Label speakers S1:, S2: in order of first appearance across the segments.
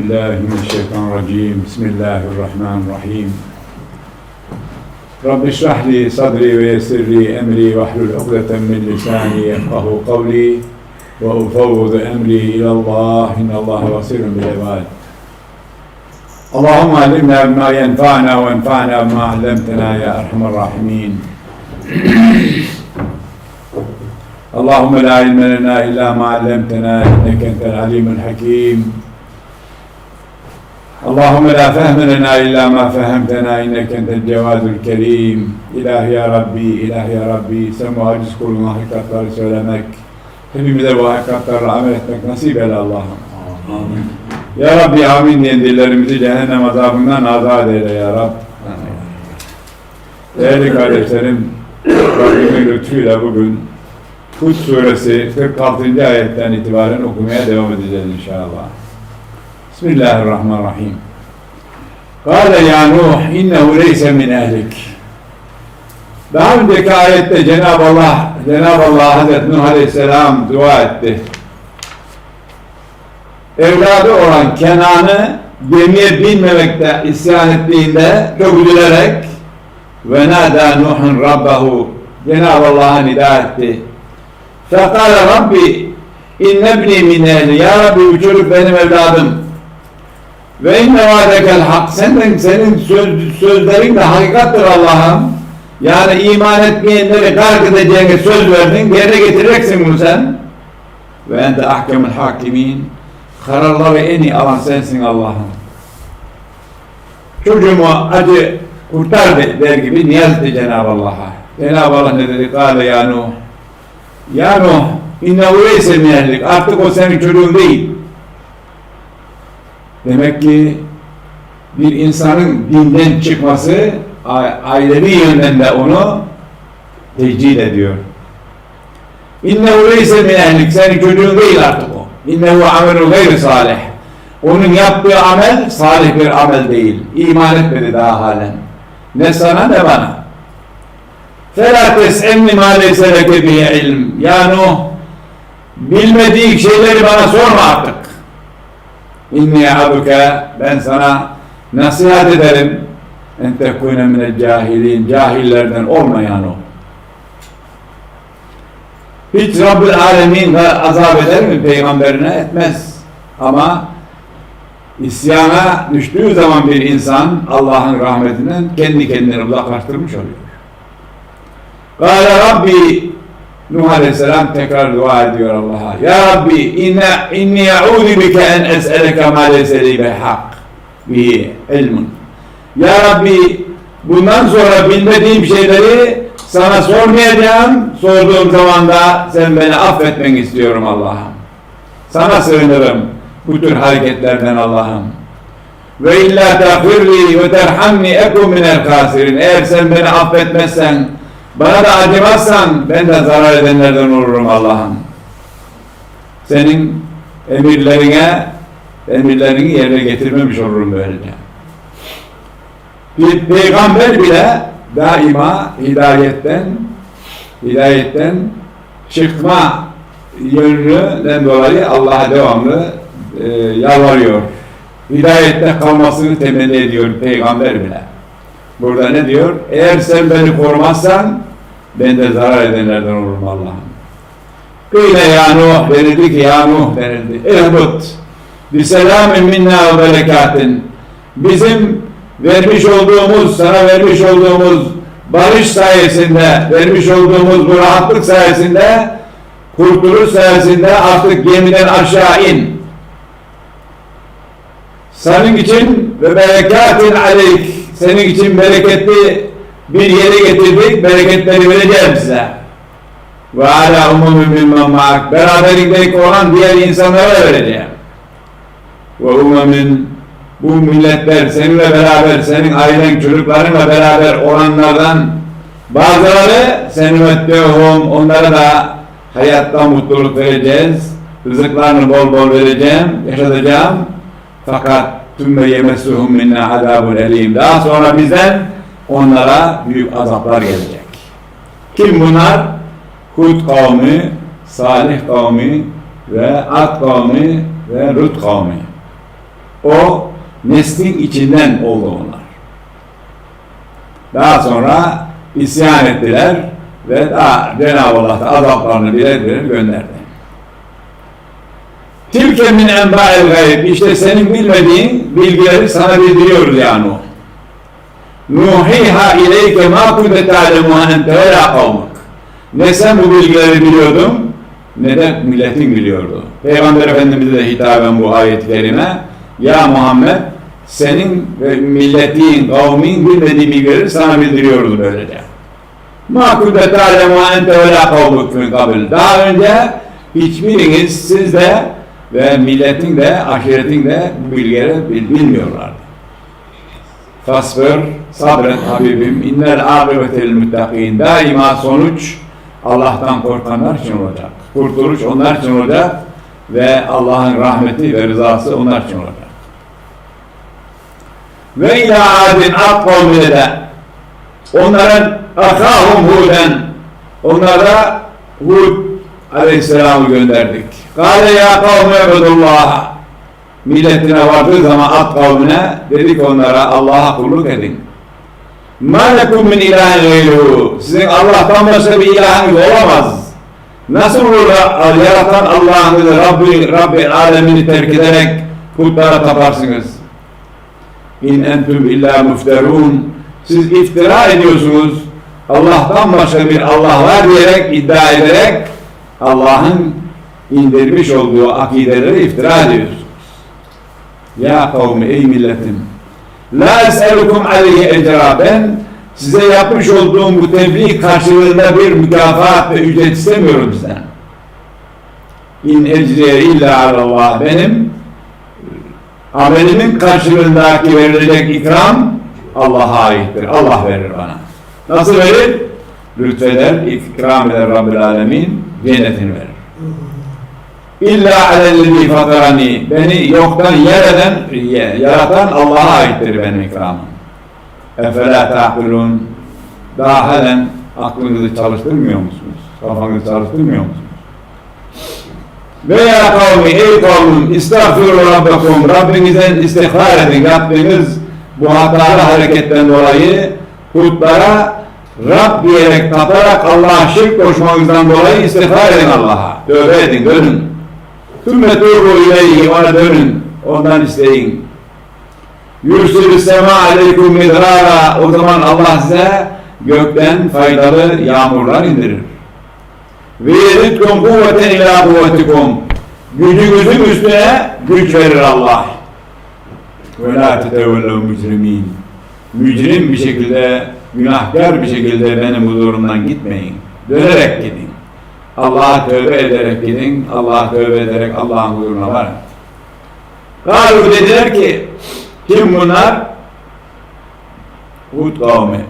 S1: بالله من الشيطان الرجيم. بسم الله الرحمن الرحيم. رب اشرح لي صدري ويسر لي أمري واحلل عقدة من لساني يفقه قولي وأفوض أمري إلى الله. إن الله بصير بالعباد. اللهم علمنا بما ينفعنا وانفعنا بما علمتنا يا أرحم الراحمين. اللهم لا علم لنا إلا ما علمتنا إنك أنت العليم الحكيم. اللهم لا فهم لنا إلا ما فهمتنا إنك أنت الجواد الكريم İlahi ya Rabbi, ilahi ya Rabbi sen bu aciz kuluna hakikatları söylemek, hepimize bu hakikatlarla amel etmek nasip eyle Allah'ım.
S2: Amin.
S1: Ya Rabbi amin diyen dillerimizi cehennem azabından azat eyle ya Rab. Değerli kardeşlerim, Rabbimin lütfuyla bugün Hud suresi 46. ayetten itibaren okumaya devam edeceğiz inşallah. Bismillahirrahmanirrahim. Kale ya Nuh innehu leyse min ehlik. Daha önceki ayette Cenab-ı Allah, Cenab-ı Allah Hazreti Nuh Aleyhisselam dua etti. Evladı olan Kenan'ı gemiye binmemekte isyan ettiğinde çok üzülerek ve nâdâ Nuhun Rabbahu Cenab-ı Allah'a nida etti. Fekâle Rabbi innebni min ehli Ya Rabbi bu çocuk benim evladım. Ve inne vaadekel hak senin, senin söz, sözlerin de hakikattir Allah'ım. Yani iman etmeyenleri gark edeceğine söz verdin. Yerine getireceksin bunu sen. Ve ente ahkemul hakimin. Kararları en iyi alan sensin Allah'ım. Çocuğumu acı kurtar de- der gibi niyaz etti Cenab-ı Allah'a. Cenab-ı Allah ne dedi? Kale ya Nuh. Ya Nuh. Artık o senin çocuğun değil. Demek ki bir insanın dinden çıkması a- ailevi yönden de onu tecrid ediyor. İnnehu leyse min ehlik. Senin çocuğun değil artık o. İnnehu amelu gayri salih. Onun yaptığı amel salih bir amel değil. İman etmedi daha halen. Ne sana ne bana. فَلَا تَسْأَلْنِ مَا لَيْسَ لَكَ بِهِ ilm. Ya Nuh, bilmediğin şeyleri bana sorma artık. İnni abuke ben sana nasihat ederim. En tekune minel cahilin cahillerden olmayan o. Hiç Rabbül Alemin azap eder mi peygamberine? Etmez. Ama isyana düştüğü zaman bir insan Allah'ın rahmetinden kendi kendini uzaklaştırmış oluyor. Kâle Rabbi Nuh Aleyhisselam tekrar dua ediyor Allah'a. Ya Rabbi inne inni ya'udu bike en es'eleke ma leyse li bihak bihi ilmun. Ya Rabbi bundan sonra bilmediğim şeyleri sana sormayacağım. Sorduğum zaman da sen beni affetmeni istiyorum Allah'ım. Sana sığınırım bu tür hareketlerden Allah'ım. Ve illa tagfirli ve terhamni ekun minel kasirin. Eğer sen beni affetmezsen, bana da acımazsan ben de zarar edenlerden olurum Allah'ım. Senin emirlerine, emirlerini yerine getirmemiş olurum böylece. Bir peygamber bile daima hidayetten, hidayetten çıkma yönünden dolayı Allah'a devamlı e, yalvarıyor. Hidayette kalmasını temenni ediyor peygamber bile. Burada ne diyor? Eğer sen beni korumazsan ben de zarar edenlerden olurum Allah'ım. Kıyle ya Nuh denildi ki ya Nuh denildi. Ehbut biselamin minna ve berekatin. Bizim vermiş olduğumuz, sana vermiş olduğumuz barış sayesinde, vermiş olduğumuz bu rahatlık sayesinde, kurtuluş sayesinde artık gemiden aşağı in. Senin için ve berekatin aleyk, senin için bereketli bir yere getirdik, bereketleri vereceğim size. Ve ala umumi mimmen ma'ak, beraberindeki olan diğer insanlara vereceğim. Ve umumin bu milletler seninle beraber, senin ailen, çocuklarınla beraber olanlardan bazıları senin öttüğüm onlara da hayatta mutluluk vereceğiz. Rızıklarını bol bol vereceğim, yaşatacağım. Fakat tümme yemessuhum minna azabun elim. Daha sonra bizden onlara büyük azaplar gelecek. Kim bunlar? Hud kavmi, Salih kavmi ve Ad kavmi ve Rut kavmi. O neslin içinden oldu onlar. Daha sonra isyan ettiler ve daha Cenab-ı Allah da azaplarını birer birer gönderdi. Tilke min enba'il gayb. İşte senin bilmediğin bilgileri sana bildiriyoruz yani o. Nuhiha ileyke ma kunte ta'lemuha ente ve la kavmuk. Ne sen bu bilgileri biliyordun ne de milletin biliyordu. Peygamber Efendimiz'e de hitaben bu ayet-i kerime Ya Muhammed senin ve milletin, kavmin bilmediği bilgileri sana bildiriyoruz böylece. Ma kunte ta'lemuha ente ve la kavmuk min. Daha önce hiçbiriniz siz de ve milletin de aşiretin de bu bilgileri bil- bilmiyorlardı. Fasbır, sabret Habibim, innel akibetel müttakîn. Daima sonuç Allah'tan korkanlar için olacak. Kurtuluş onlar için olacak ve Allah'ın rahmeti ve rızası onlar için olacak. Ve ila adin de onların akahum huden onlara Hud aleyhisselamı gönderdik. Kale ya kavme ebedullah milletine vardığı zaman at kavmine dedik onlara Allah'a kulluk edin. Ma lekum min ilahin gayruhu. Sizin Allah'tan başka bir ilahınız olamaz. Nasıl olur yaratan Allah'ınızı Rabbi, Rabbi alemini terk ederek putlara taparsınız? İn entüm illa müfterun. Siz iftira ediyorsunuz. Allah'tan başka bir Allah var diyerek, iddia ederek Allah'ın indirmiş olduğu akideleri iftira ediyorsunuz. Ya kavmi ey milletim La es'elukum aleyhi ecra ben size yapmış olduğum bu tebliğ karşılığında bir mükafat ve ücret istemiyorum sizden. İn ecriye illa alallah benim amelimin karşılığındaki verilecek ikram Allah'a aittir. Allah verir bana. Nasıl verir? Lütfeder, ikram eder Rabbil Alemin, cennetini verir. İlla alellezî fatarani. Beni yoktan yer eden, yaratan Allah'a aittir benim ikramım. Efelâ ta'kulun. Daha halen aklınızı çalıştırmıyor musunuz? Kafanızı çalıştırmıyor musunuz? Ve ya kavmi, ey kavmim, istağfirullah rabbakum. Rabbinizden istiğfar edin. Yaptığınız bu hatalı hareketten dolayı putlara Rab diyerek tatarak Allah'a şirk koşmanızdan dolayı istiğfar edin Allah'a. Tövbe edin, dönün. Tümme tuğbu ileyhi ona dönün. Ondan isteyin. Yürsilü sema aleykum midrara. O zaman Allah size gökten faydalı yağmurlar indirir. Ve yeditkum kuvveten ila kuvvetikum. Gücünüzün üstüne güç verir Allah. Ve la tetevvellev mücrimin. Mücrim bir şekilde, günahkar bir şekilde benim huzurumdan gitmeyin. Dönerek gidin. Allah'a tövbe ederek gidin, Allah'a tövbe ederek Allah'ın huzuruna varın. Galu dediler ki, kim bunlar? Hud kavmi.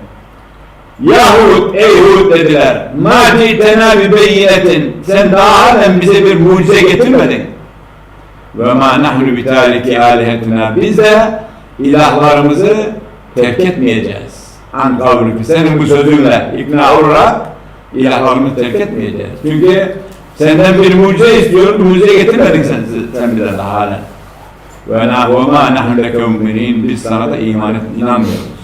S1: Ya Hud, ey Hud dediler, ma ci'tena bi beyinetin, sen daha halen bize bir mucize getirmedin. Ve ma nahnu bi tariki alihetina, biz de ilahlarımızı terk etmeyeceğiz. An kavlük, senin bu sözünle ikna olarak ilahlarımızı terk etmeyeceğiz. Çünkü senden bir mucize istiyoruz, mucize getirmedin sen, sen bize daha halen. Ve na ve ma nahnu leke müminin, biz sana da iman et, inanmıyoruz.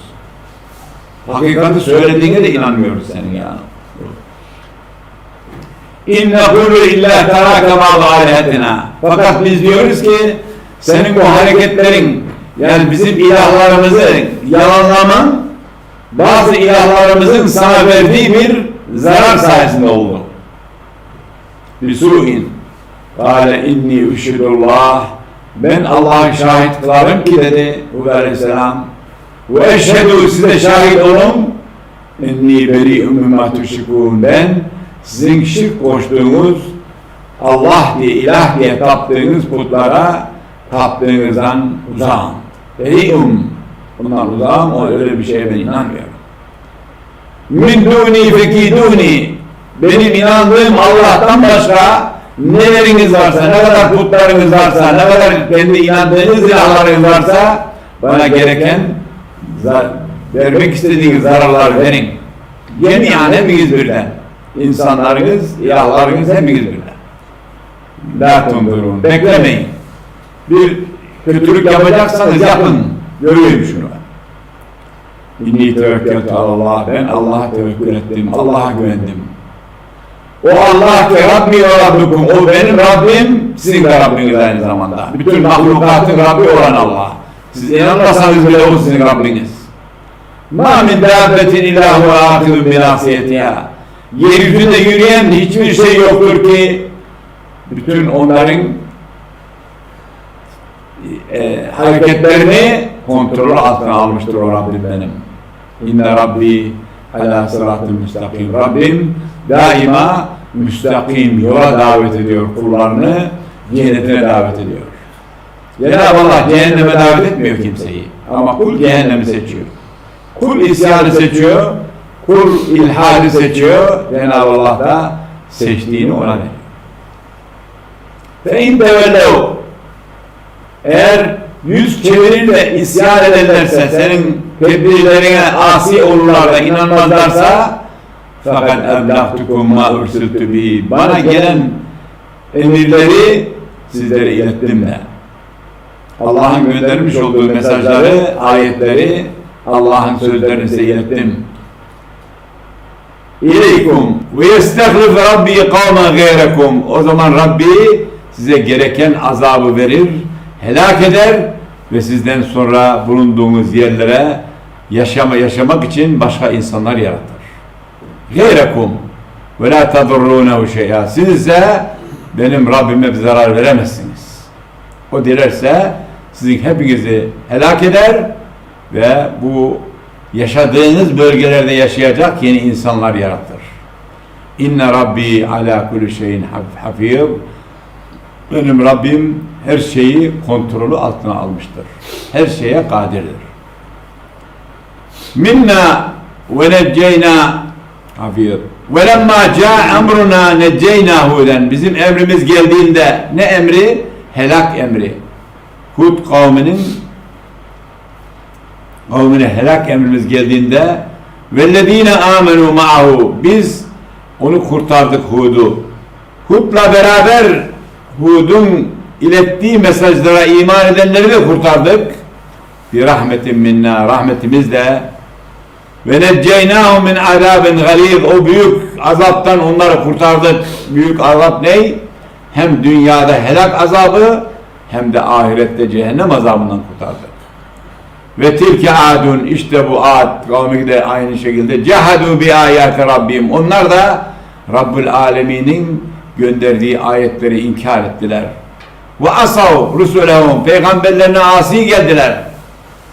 S1: Hakikati söylediğine de inanmıyoruz senin yani. İnne kullu illa teraka ba'da alihetina. Fakat biz diyoruz ki senin bu hareketlerin yani bizim ilahlarımızı yalanlaman bazı ilahlarımızın sana verdiği bir zarar sayesinde oldu. Bisu'in. Kale inni üşhidullah. Ben Allah'ın şahit kılarım ki dedi Hud Aleyhisselam. Ve eşhedü size şahit olun. İnni beri'un mimma tuşrikun. Ben sizin şirk koştuğunuz Allah diye ilah diye taptığınız putlara taptığınızdan uzağım. Beri'um. Bundan uzağım. O öyle bir şeye ben inanmıyorum. Min duni fekiduni. Benim inandığım Allah'tan başka neleriniz varsa, ne kadar putlarınız varsa, ne kadar kendi inandığınız ilahlarınız varsa bana gereken vermek istediğiniz zararlar verin. Yemiyan hepiniz birden. İnsanlarınız, ilahlarınız hepiniz birden. La tundurun. Beklemeyin. Bir Kötülük yapacaksanız yapın. Göreyim şunu. İnni tevekkeltu Allah. Ben Allah'a tevekkül ettim. Allah'a güvendim. O Allah ki Rabbi ve Rabbikum. O benim Rabbim, sizin de Rabbiniz aynı zamanda. Bütün mahlukatın Rabbi olan Allah. Siz inanmasanız bile o sizin Rabbiniz. Ma min dabbetin illa huve akidun bi nasiyetiha. Yeryüzünde yürüyen hiçbir şey yoktur ki bütün onların e, hareketlerini kontrol altına almıştır o Rabbim benim. İnne Rabbi ala sıratı müstakim. Rabbim daima müstakim yola davet ediyor kullarını, cennetine davet ediyor. Cenab-ı Allah cehenneme davet etmiyor kimseyi. Ama kul cehennemi seçiyor. Kul isyanı seçiyor, kul ilhadı seçiyor. Cenab-ı Allah da seçtiğini ona veriyor. Fe in eğer yüz çevirir de isyan ederlerse senin tedbirlerine asi olurlar da inanmazlarsa fakat eblahtukum ma ursiltu bihi bana gelen emirleri sizlere ilettim de Allah'ın göndermiş olduğu mesajları, ayetleri Allah'ın sözlerini size ilettim. İleykum ve yestehlif Rabbi kavmen gayrekum. O zaman Rabbi size gereken azabı verir, helak eder ve sizden sonra bulunduğunuz yerlere yaşama yaşamak için başka insanlar yaratır. Gayrekum ve la tadurrunehu şey'a. Siz ise benim Rabbime bir zarar veremezsiniz. O dilerse sizin hepinizi helak eder ve bu yaşadığınız bölgelerde yaşayacak yeni insanlar yaratır. İnne Rabbi ala kulli şeyin hafiz. Benim Rabbim her şeyi kontrolü altına almıştır. Her şeye kadirdir. Minna ve necceyna. Ve lemma ca emruna necceyna huden. Bizim emrimiz geldiğinde ne emri? Helak emri. Hud kavminin kavmine helak emrimiz geldiğinde vellezine amenu ma'ahu biz onu kurtardık Hud'u. Hud'la beraber Hud'un ilettiği mesajlara iman edenleri de kurtardık. Bir rahmetin minna rahmetimizle ve necceynâhum min azâbin galîz o büyük azaptan onları kurtardık. Büyük azap ne? Hem dünyada helak azabı hem de ahirette cehennem azabından kurtardık. Ve tilke adun işte bu ad kavmi de aynı şekilde cehadu bi ayati rabbim. Onlar da Rabbül Alemin'in gönderdiği ayetleri inkar ettiler. Ve asav rusulehum peygamberlerine asi geldiler.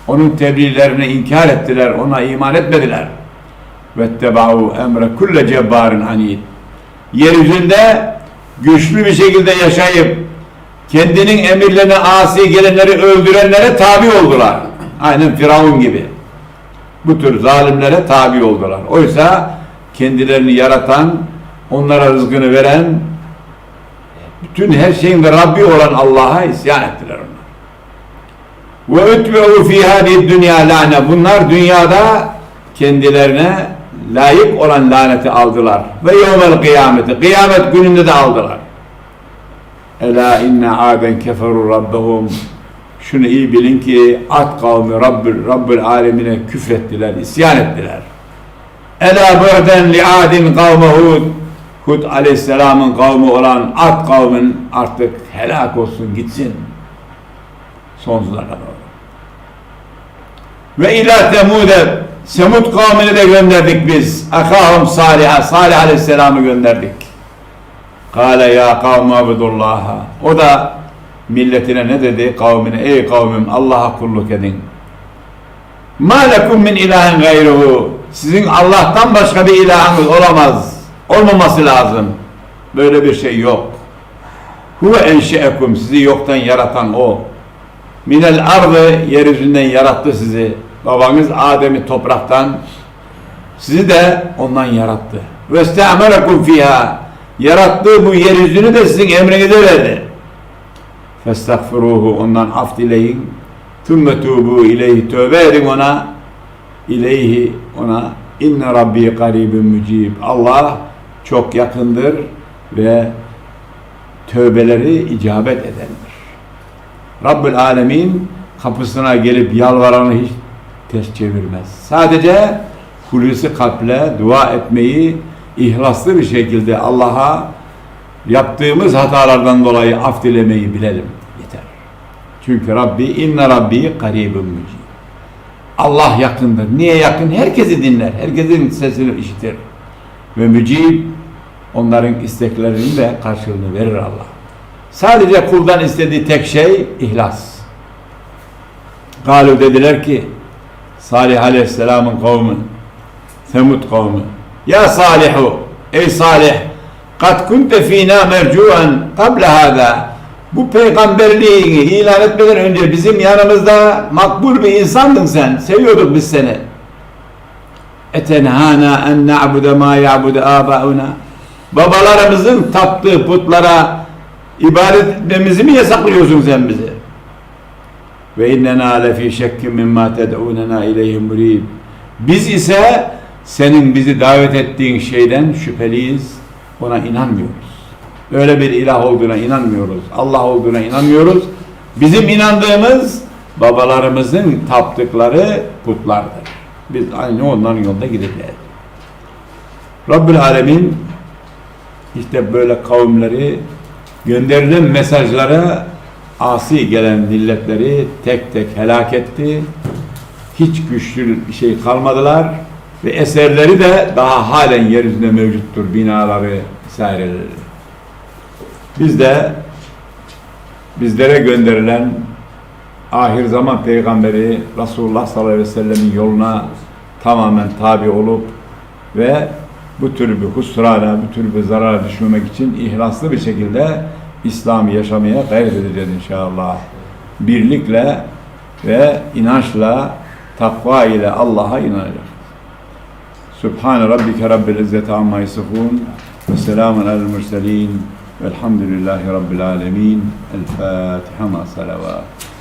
S1: Onun tebliğlerini inkar ettiler. Ona iman etmediler. Ve tebau emre kulle cebbarin anid. Yeryüzünde güçlü bir şekilde yaşayıp kendinin emirlerine asi gelenleri öldürenlere tabi oldular. Aynen Firavun gibi. Bu tür zalimlere tabi oldular. Oysa kendilerini yaratan, onlara rızkını veren, bütün her şeyin de Rabbi olan Allah'a isyan ettiler. Ve ütbe'u hâdî dünya lâne. Bunlar dünyada kendilerine layık olan laneti aldılar. Ve yevmel kıyameti. Kıyamet gününde de aldılar. Ela inne aden keferu rabbehum. Şunu iyi bilin ki Ad kavmi Rabbül, Rabbül alemine küfrettiler, isyan ettiler. Ela böden li adin kavme Hud. Hud aleyhisselamın kavmi olan Ad kavmin artık helak olsun gitsin. Sonsuza kadar. Ve ila temude Semud kavmini de gönderdik biz. Akahum Salih, Salih aleyhisselamı gönderdik. Kale ya kavme abudullaha. O da milletine ne dedi? Kavmine ey kavmim Allah'a kulluk edin. Ma lekum min ilahin gayruhu. Sizin Allah'tan başka bir ilahınız olamaz. Olmaması lazım. Böyle bir şey yok. Huve enşeekum sizi yoktan yaratan o. Minel ardı yeryüzünden yarattı sizi. Babanız Adem'i topraktan sizi de ondan yarattı. Ve iste'amelekum fiha yarattığı bu yeryüzünü de sizin emrinize verdi. Festagfiruhu ondan af dileyin. Tümme tubu ileyhi tövbe edin ona. İleyhi ona. İnne Rabbi garibun mücib. Allah çok yakındır ve tövbeleri icabet edendir. Rabbül Alemin kapısına gelip yalvaranı hiç ters çevirmez. Sadece hulusi kalple dua etmeyi ihlaslı bir şekilde Allah'a yaptığımız hatalardan dolayı af dilemeyi bilelim. Yeter. Çünkü Rabbi inne Rabbi karibun mücib. Allah yakındır. Niye yakın? Herkesi dinler. Herkesin sesini işitir. Ve mücib onların isteklerinin de karşılığını verir Allah. Sadece kuldan istediği tek şey ihlas. Galu dediler ki Salih Aleyhisselam'ın kavmi Semud kavmi Ya Salihu Ey Salih Kat kunte fina mercuen Kable hâdâ Bu peygamberliğini ilan etmeden önce bizim yanımızda makbul bir insandın sen. Seviyorduk biz seni. Etenhana en na'bude ma ya'bude âbâuna Babalarımızın taptığı putlara ibadet etmemizi mi yasaklıyorsun sen bize? Ve innena lefi şekkin mimma ted'unena ileyhi murib. Biz ise senin bizi davet ettiğin şeyden şüpheliyiz. Ona inanmıyoruz. Öyle bir ilah olduğuna inanmıyoruz. Allah olduğuna inanmıyoruz. Bizim inandığımız babalarımızın taptıkları putlardır. Biz aynı onların yolunda gideceğiz. Rabbül Alemin işte böyle kavimleri gönderilen mesajlara asi gelen milletleri tek tek helak etti. Hiç güçlü bir şey kalmadılar ve eserleri de daha halen yeryüzünde mevcuttur binaları vesaireleri. Biz de bizlere gönderilen ahir zaman peygamberi Resulullah sallallahu aleyhi ve sellemin yoluna tamamen tabi olup ve bu tür bir husrana, bu tür bir zarara düşmemek için ihlaslı bir şekilde İslam'ı yaşamaya gayret edeceğiz inşallah. Birlikle ve inançla, takva ile Allah'a inanacak. Subhane rabbike rabbil izzeti amma yasifun ve selamun alel murselin velhamdülillahi rabbil alemin. El Fatiha ma salavat.